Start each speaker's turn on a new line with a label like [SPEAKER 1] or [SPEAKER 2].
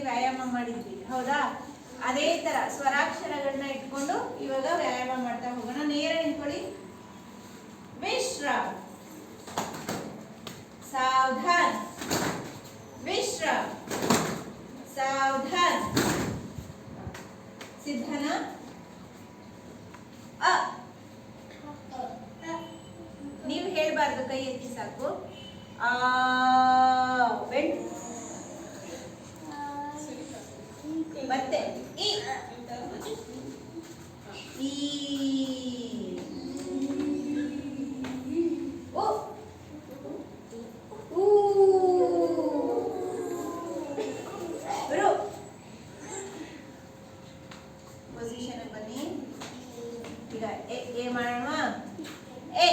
[SPEAKER 1] ವ್ಯಾಯಾಮ ಮಾಡಿದ್ವಿ. ಹೌದಾ? ಅದೇ ತರ ಸ್ವರಾಕ್ಷರಗಳನ್ನ ಇಟ್ಕೊಂಡು ಇವಾಗ ವ್ಯಾಯಾಮ ಮಾಡ್ತಾ ಹೋಗೋಣ. ನೇರ ನಿಂತ್ಕೊಳ್ಳಿ. ವಿಶ್ರಾಮ್. ಸಾವಧಾನ್. ವಿಶ್ರಾಮ್. ಸಾವಧಾನ್. ಸಿದ್ಧನ? ಅ. ನೀವು ಹೇಳ್ಬಾರ್ದು ಕೈ ಎತ್ತಿ ಸಾಕು. ಆ. ಮತ್ತೆ ಇ ಈ ಉ ಊ ರು ಪೊಸಿಷನ್ ಬನ್ನಿ ಈಗ ಎ ಎ ಮಾಡೋಣ ಎ